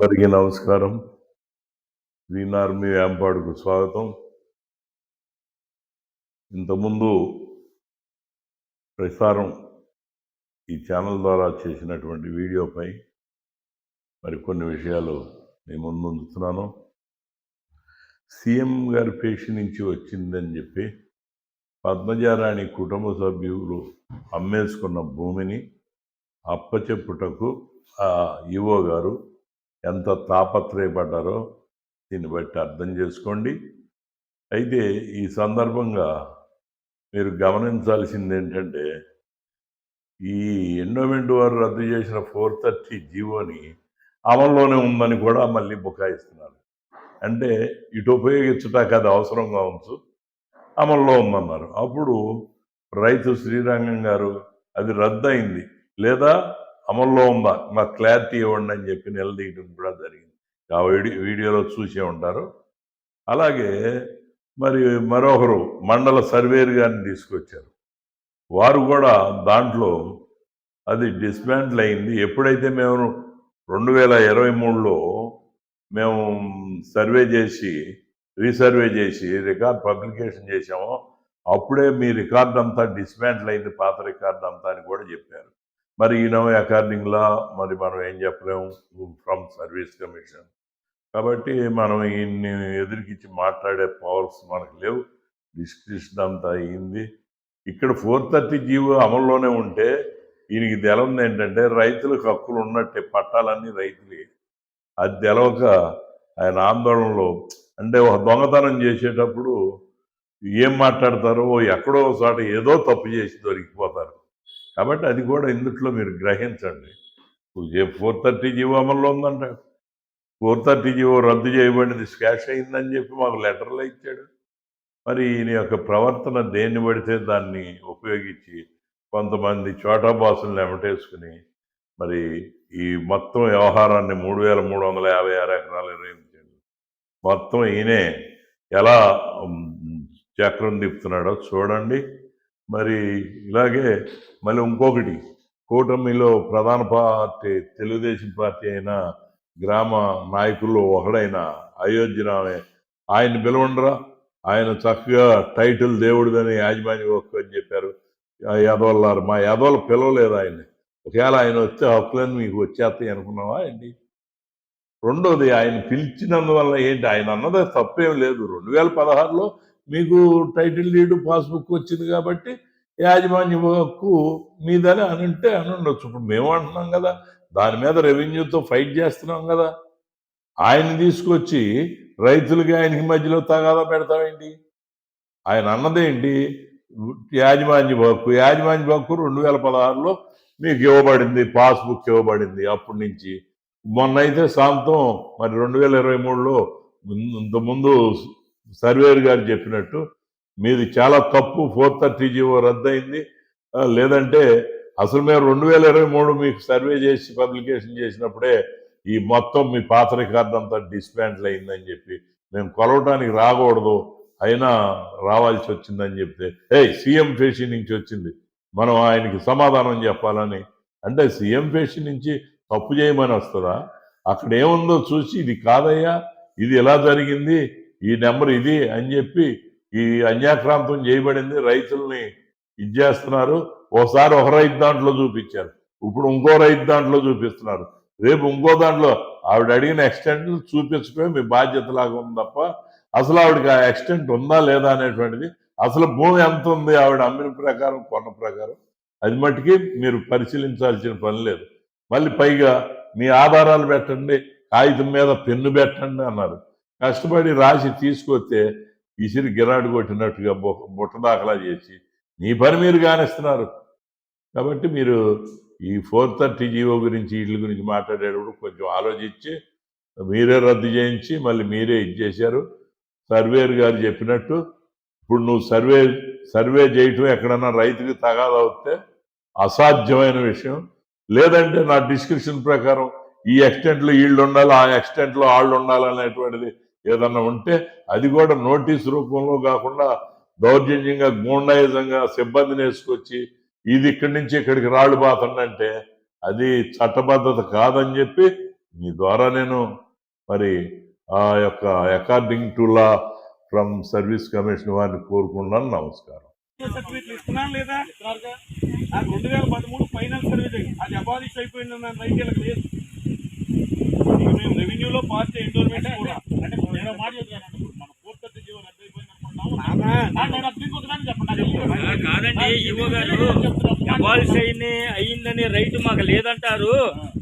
అందరికీ నమస్కారం. Green army వేంపాడుకు స్వాగతం. ఇంతకుముందు ప్రసారం ఈ ఛానల్ ద్వారా చేసినటువంటి వీడియోపై మరి కొన్ని విషయాలు నేను ముందు సీఎం గారి పేషి నుంచి వచ్చిందని చెప్పి పద్మజారాణి కుటుంబ సభ్యులు అమ్మేసుకున్న భూమిని అప్పచెప్పుటకు ఆ ఈవో గారు ఎంత తాపత్రయపడ్డారో దీన్ని బట్టి అర్థం చేసుకోండి. అయితే ఈ సందర్భంగా మీరు గమనించాల్సింది ఏంటంటే ఈ ఎండోమెంట్ వారు రద్దు చేసిన ఫోర్ థర్టీ జీవోని అమల్లోనే ఉందని కూడా మళ్ళీ బుకాయిస్తున్నారు. అంటే ఇటు ఉపయోగించటానికి అది అవసరంగా ఉంచు అమల్లో ఉందన్నారు. అప్పుడు రైతు శ్రీరంగం గారు అది రద్దు అయింది లేదా అమల్లో ఉందా మాకు క్లారిటీ ఇవ్వండి అని చెప్పి నిలదీయడం కూడా జరిగింది. ఆ వీడియో వీడియోలో చూసే ఉంటారు. అలాగే మరి మరొకరు మండల సర్వేర్ గారిని తీసుకొచ్చారు. వారు కూడా దాంట్లో అది డిస్మాంటిల్ అయింది. ఎప్పుడైతే మేము రెండు వేల ఇరవై మూడులో మేము సర్వే చేసి రీసర్వే చేసి రికార్డ్ పబ్లికేషన్ చేసామో అప్పుడే మీ రికార్డ్ అంతా డిస్మాంటిల్ అయింది. పాత రికార్డ్ అంతా అని కూడా చెప్పారు. మరి ఈ నో అకార్డింగ్లా మరి మనం ఏం చెప్పలేము ఫ్రమ్ సర్వీస్ కమిషన్ కాబట్టి మనం ఈయన్ని ఎదురుకిచ్చి మాట్లాడే పవర్స్ మనకు లేవు. డిస్కషన్ అంతా అయింది ఇక్కడ ఫోర్ థర్టీ జీవో అమల్లోనే ఉంటే ఈయనకి తెలవదు ఏంటంటే రైతులకు హక్కులు ఉన్నట్టే పట్టాలన్నీ రైతులే. అది తెలవక ఆయన ఆందోళనలో అంటే ఒక దొంగతనం చేసేటప్పుడు ఏం మాట్లాడతారో ఎక్కడో ఒకసారి చోట ఏదో తప్పు చేసి దొరికిపోతారు. కాబట్టి అది కూడా ఇందుట్లో మీరు గ్రహించండి. ఫోర్ థర్టీ జీవో అమల్లో ఉందంట. ఫోర్ థర్టీ జీవో రద్దు చేయబడింది స్కాష్ అయిందని చెప్పి మాకు లెటర్లో ఇచ్చాడు. మరి ఈయన యొక్క ప్రవర్తన దేన్ని పడితే దాన్ని ఉపయోగించి కొంతమంది చోటా బాసులను ఎమటేసుకుని మరి ఈ మొత్తం వ్యవహారాన్ని మూడు వేల మూడు వందల యాభై ఆరు ఎకరాలు నిర్వహించాడు. మొత్తం ఈయనే ఎలా చక్రం తిప్పుతున్నాడో చూడండి. మరి ఇలాగే మళ్ళీ ఇంకొకటి కూటమిలో ప్రధాన పార్టీ తెలుగుదేశం పార్టీ అయిన గ్రామ నాయకుల్లో ఒకడైన అయోధ్యరామే ఆయన పిలవండరా. ఆయన చక్కగా టైటిల్ దేవుడిదని యాజమాన్య హక్కు అని చెప్పారు. ఆ యాదవల్లారు మా యాదవులు పిలవలేదు ఆయన్ని. ఒకవేళ ఆయన వస్తే హక్కులని మీకు వచ్చేస్తాయి అనుకున్నావా ఏంటి? రెండోది ఆయన పిలిచినందువల్ల ఏంటి? ఆయన అన్నది తప్పేం లేదు. రెండు వేల పదహారులో మీకు టైటిల్ డీడ్ పాస్బుక్ వచ్చింది కాబట్టి యాజమాన్య హక్కు మీదని అని అంటే అని ఉండొచ్చు. ఇప్పుడు మేము అంటున్నాం కదా దాని మీద రెవెన్యూతో ఫైట్ చేస్తున్నాం కదా. ఆయన తీసుకొచ్చి రైతులకి ఆయనకి మధ్యలో తగాదా పెడతామేంటి ఆయన అన్నదేంటి యాజమాన్య హక్కు యాజమాన్య హక్కు రెండు వేల పదహారులో మీకు ఇవ్వబడింది పాస్బుక్ ఇవ్వబడింది అప్పటి నుంచి. మొన్న అయితే సాంతం మరి రెండు వేల ఇరవై మూడులో ఇంతకుముందు సర్వేర్ గారు చెప్పినట్టు మీది చాలా తప్పు ఫోర్ థర్టీ జీవో రద్దయింది. లేదంటే అసలు మేము రెండు వేల ఇరవై మూడు మీకు సర్వే చేసి పబ్లికేషన్ చేసినప్పుడే ఈ మొత్తం మీ పాత రికార్డు అంతా డిస్మాంటిల్ అయిందని చెప్పి మేము కొలవటానికి రాకూడదు అయినా రావాల్సి వచ్చిందని చెప్తే ఏ సీఎం ఫేషి నుంచి వచ్చింది. మనం ఆయనకి సమాధానం చెప్పాలని. అంటే సీఎం ఫేషి నుంచి తప్పు చేయమని వస్తుందా అక్కడ ఏముందో చూసి ఇది కాదయ్యా ఇది ఎలా జరిగింది? ఈ నెంబర్ ఇది అని చెప్పి ఈ అన్యాక్రాంతం చేయబడింది. రైతుల్ని ఇది చేస్తున్నారు. ఒకసారి ఒక రైతు దాంట్లో చూపించారు. ఇప్పుడు ఇంకో రైతు దాంట్లో చూపిస్తున్నారు. రేపు ఇంకో దాంట్లో ఆవిడ అడిగిన ఎక్స్టెంట్ చూపించడమే మీ బాధ్యతలాగా ఉంది తప్ప అసలు ఆవిడకి ఆ ఎక్స్టెంట్ ఉందా లేదా అనేటువంటిది అసలు భూమి ఎంత ఉంది ఆవిడ అమ్మిన ప్రకారం కొన్న ప్రకారం అది మట్టుకి మీరు పరిశీలించాల్సిన పని లేదు. మళ్ళీ పైగా మీ ఆధారాలు పెట్టండి కాగితం మీద పెన్ను పెట్టండి అన్నారు. కష్టపడి రాసి తీసుకొస్తే విసిరి గిరాడు కొట్టినట్టుగా బు- బుట్ట దాఖలా చేసి నీ పని మీరు కానిస్తున్నారు. కాబట్టి మీరు ఈ ఫోర్ థర్టీ జీవో గురించి వీటి గురించి మాట్లాడేటప్పుడు కొంచెం ఆలోచించి మీరే రద్దు చేయించి మళ్ళీ మీరే ఇది చేశారు. సర్వేర్ గారు చెప్పినట్టు ఇప్పుడు నువ్వు సర్వే సర్వే చేయటం ఎక్కడన్నా రైతుకి తగాదా వస్తే అసాధ్యమైన విషయం. లేదంటే నా డిస్క్రిప్షన్ ప్రకారం ఈ ఎక్స్టెంట్లో వీళ్ళు ఉండాలి ఆ ఎక్స్టెంట్లో వాళ్ళు ఉండాలి అనేటువంటిది ఏదన్నా ఉంటే అది కూడా నోటీస్ రూపంలో కాకుండా దౌర్జన్యంగా గూండాయుధంగా సిబ్బందిని వేసుకొచ్చి ఇది ఇక్కడి నుంచి ఇక్కడికి రాళ్ళు బాతండి అంటే అది చట్టబద్ధత కాదని చెప్పి మీ ద్వారా నేను మరి ఆ యొక్క according to law from service commission వారిని కోరుకున్నాను నమస్కారం. సర్టిఫికెట్లు ఇస్తున్నాను లేదా రెండు వేల పదమూడు ఫైనల్ సర్వీస్ అది అబాలిష్ అయిపోయింది రైతులకు లేదు. మేము రెవెన్యూలో పార్టీ ఎండోర్మెంట్ కూడా. అంటే నేను మాట చెప్తున్నాను మన కోర్టు కాదండి ఈవో గారు. అబాలిష్ అయింది అయిందని రైట్ మాకు లేదంటారు.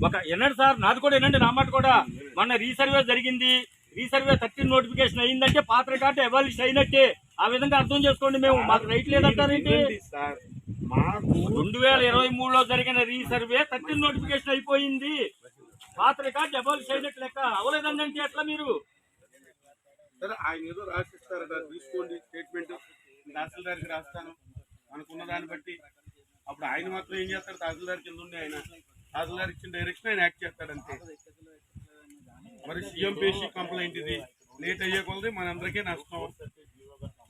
ఒక వినండి సార్ నాది కూడా వినండి నా మాట కూడా. మొన్న రీసర్వే జరిగింది. రీసర్వే థర్టీన్ నోటిఫికేషన్ అయిందంటే పాత రికార్డు అబాలిష్ అయినట్టే. ఆ విధంగా అర్థం చేసుకోండి మేము. మాకు రైట్ లేదంటారేంటి ఇదండి సార్. మాకు రెండు వేల ఇరవై మూడులో జరిగిన రీసర్వే థర్టీన్ నోటిఫికేషన్ అయిపోయింది. పాత రికార్డు అబాలిష్ అయినట్టు లెక్క అవలేదండి అంటే ఎట్లా మీరు? సరే ఆయన ఏదో రాసిస్తారట తీసుకోండి స్టేట్మెంట్. తహసీల్దార్కి రాస్తాను. మనకున్న దాన్ని బట్టి అప్పుడు ఆయన మాత్రం ఏం చేస్తాడు తహసీల్దార్ కింద ఉండి ఆయన తహసీల్దార్ ఇచ్చిన డైరెక్షన్ ఆయన యాక్ట్ చేస్తాడంతే మరి సీఎం పేషి కంప్లైంట్ ఇది. లేట్ అయ్యే కొలది మనందరికీ నష్టం.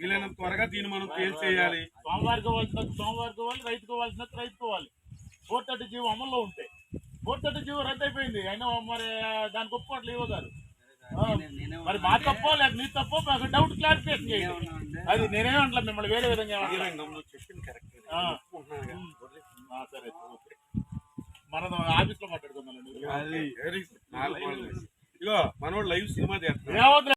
వీలైనంత త్వరగా దీన్ని మనం ఫేల్ చేయాలి. సోమవారికి సోమవారికి ఇవ్వాలి రైతుకు ఇవ్వాల్సినది రైతుకు ఇవ్వాలి ఫోర్ థర్టీ జీవో అమల్లో ఉంటాయి థర్టీ జీవో రద్దు అయిపోయింది అయినా మరి దానికి ఒప్పుకోవట్లేదు ఇవ్వ గారు. మరి మా తప్పో లేక నీ తప్పో మాకు డౌట్ క్లారిఫికేషన్ చేయండి. అది నేనేం అంటలేదు మిమ్మల్ని వేరే విధంగా సరే ఓకే. మనం ఆఫీస్లో మాట్లాడుకుందాం. ఇగో మనోడు లైవ్ సినిమా చేస్తాడు ఏమవుతుంది